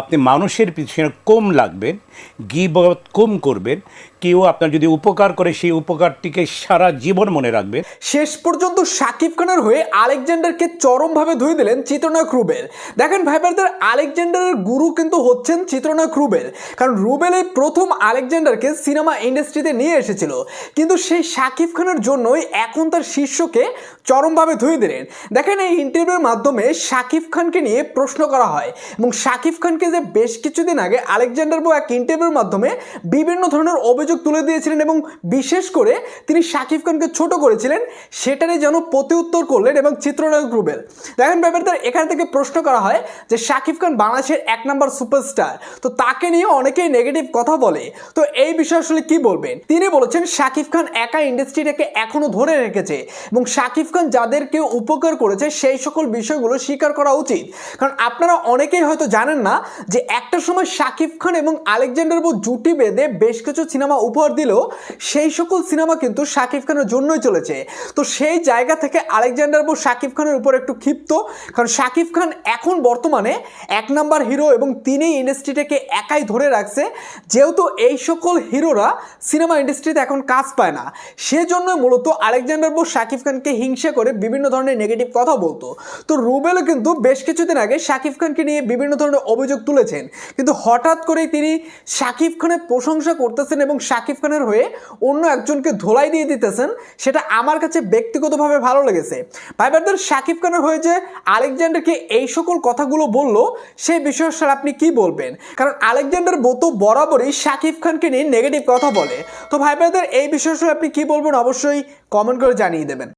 আপনি মানুষের পিছনে কম লাগবেন, গিবত কম করবেন, কেউ আপনার যদি উপকার করে সেই উপকারটিকে সারা জীবন মনে রাখবেন শেষ পর্যন্ত শাকিব খানের হয়ে আলেকজান্ডারকে চরমভাবে ধুয়ে দিলেন চিত্রনায়ক রুবেল। দেখেন ভাইবারদের আলেকজান্ডারের গুরু কিন্তু হচ্ছেন চিত্রনায়ক রুবেল। কারণ রুবেল এই প্রথম আলেকজান্ডারকে সিনেমা ইন্ডাস্ট্রিতে নিয়ে এসেছিল। কিন্তু সেই শাকিব খানের জন্যই এখন তার শিষ্যকে চরমভাবে ধুয়ে দিলেন। দেখেন এই ইন্টারভিউর মাধ্যমে শাকিব খানকে নিয়ে প্রশ্ন করা হয় এবং শাকিব খানকে যে বেশ কিছুদিন আগে আলেকজান্ডার বউ এক ইন্টারভিউর মাধ্যমে বিভিন্ন ধরনের অভিযোগ তুলে দিয়েছিলেন এবং বিশেষ করে তিনি শাকিব খানকে ছোট করেছিলেন, সেটারই যেন প্রতি উত্তর করলেন এবং চিত্রনায়ক রুবেল। দেখেন ব্যাপারটা, এখান থেকে প্রশ্ন করা হয় যে শাকিব খান বাংলাদেশের এক নম্বর সুপারস্টার তো তাকে নিয়ে অনেকেই নেগেটিভ কথা বলে। তো এই বিষয়ে আসলে কি বলবেন? তিনি বলেছেন, শাকিব খান একা ইন্ডাস্ট্রিটাকে এখনও ধরে রেখেছে এবং শাকিব খান যাদেরকে উপকার করেছে, সেই সকল বিষয়গুলো স্বীকার করা উচিত। কারণ আপনারা অনেকেই হয়তো জানেন না যে একটা সময় শাকিব খান এবং আলেকজান্ডার বউ জুটি বেঁধে বেশ কিছু সিনেমা উপহার দিলেও সেই সকল সিনেমা কিন্তু শাকিব খানের জন্যই চলেছে। তো সেই জায়গা থেকে আলেকজান্ডার বউ শাকিব খানের উপর একটু ক্ষিপ্ত, কারণ শাকিব খান এখন বর্তমানে এক নাম্বার হিরো এবং তিনি ইন্ডাস্ট্রিটাকে একাই ধরে রাখছে। যেহেতু এই সকল হিরোরা সিনেমা ইন্ডাস্ট্রিতে এখন কাজ পায় না সেজন্য মূলত আলেকজান্ডার বউ শাকিব খানকে হিংসা করে বিভিন্ন ধরনের নেগেটিভ কথা বলতো। তো রুবেলও কিন্তু বেশ কিছুদিন আগে শাকিব খানকে নিয়ে বিভিন্ন ধরনের অভিযোগ তুলেছেন। কিন্তু হঠাৎ করেই তিনি শাকিব খানের প্রশংসা করতেছেন এবং শাকিব খানের হয়ে অন্য একজনকে ধোলাই দিয়ে দিতেছেন, সেটা আমার কাছে ব্যক্তিগতভাবে ভালো লেগেছে। ভাইবারদের শাকিব খানের হয়ে যে আলেকজান্ডারকে এই সকল কথাগুলো বলল, সেই বিষয়ে স্যার আপনি কি বলবেন? কারণ আলেকজান্ডার বউ তো বরাবরই শাকিব খানকে নিয়ে নেগেটিভ কথা বলে। তো ভাইবারদের এই বিষয়ে আপনি কি বলবেন অবশ্যই কমেন্ট করে জানিয়ে দেবেন।